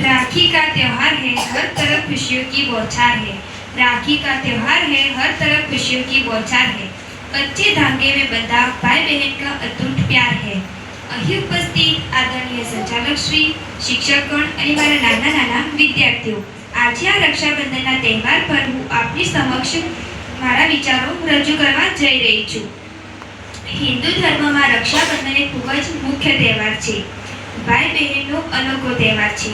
राखी का त्योहार है हर तरफ खुशियों की बौछार है राखी का त्योहार है हर तरफ खुशियों की बौछार है कच्चे धागे में बंधा भाई बहन का अतूट प्यार है અહીં ઉપસ્થિત આદરણીય સંચાલક શ્રી શિક્ષકગણ અને મારા નાના નાના વિદ્યાર્થીઓ આજે આ રક્ષાબંધનના તહેવાર પર હું આપની સમક્ષ મારા વિચારો રજૂ કરવા જઈ રહી છું હિન્દુ ધર્મમાં રક્ષાબંધન એ ખૂબ જ મુખ્ય તહેવાર છે ભાઈ બહેનનો અનોખો તહેવાર છે.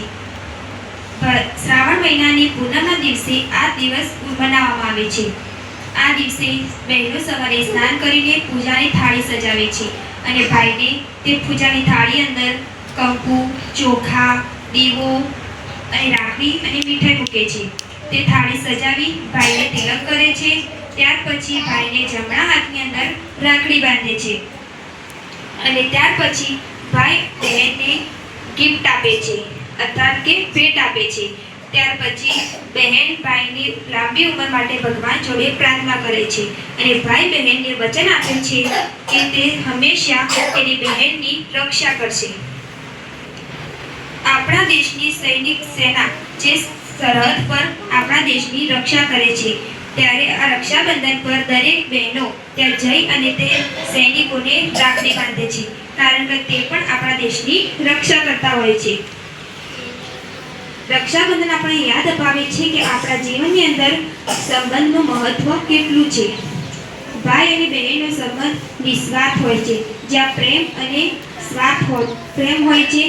શ્રાવણ મહિનાની પૂનમના દિવસે આ દિવસ મનાવવામાં આવે છે. આ દિવસે બહેનો સવારે સ્નાન કરીને પૂજાની થાળી સજાવે છે અને ભાઈને તે પૂજાની થાળી અંદર કંકુ, ચોખા, દીવો અને રાખડી અને મીઠાઈ મૂકે છે. તે થાળી સજાવી ભાઈને તિલક કરે છે. ત્યાર પછી ભાઈને જમણા હાથની અંદર રાખડી બાંધે છે. અને ત્યાર પછી ભાઈ બહેનને ગિફ્ટ આપે છે, અર્થાત કે ભેટ આપે છે. ત્યાર પછી બહેન ભાઈની લાંબી ઉંમર માટે ભગવાન જોડે પ્રાર્થના કરે છે અને ભાઈ બહેનને વચન આપે છે કે તે હંમેશા તેની બહેનની રક્ષા કરશે. આપણા દેશની સૈનિક સેના જે સરહદ પર આપણા દેશની રક્ષા કરે છે ત્યારે આ રક્ષાબંધન પર દરેક બહેનો ત્યાં જઈ અને તે સૈનિકોને રાખડી બાંધે છે, કારણ કે તે પણ આપણા દેશની રક્ષા કરતા હોય છે. રક્ષાબંધન આપણે યાદ અપાવે છે કે આપણા જીવનની અંદર સંબંધનું મહત્વ કેટલું છે. ભાઈ અને બહેનનો સંબંધ નિસ્વાર્થ હોય છે. જ્યાં પ્રેમ અને સ્વાર્થ હોય પ્રેમ હોય છે,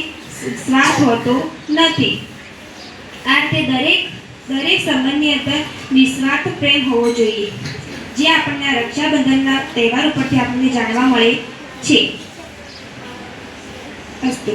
સ્વાર્થ હોતો નથી. આ રીતે દરેક દરેક સંબંધની અંદર નિસ્વાર્થ પ્રેમ હોવો જોઈએ, જે આપણને રક્ષાબંધનના તહેવાર ઉપરથી આપણને જાણવા મળે છે. અસ્તુ.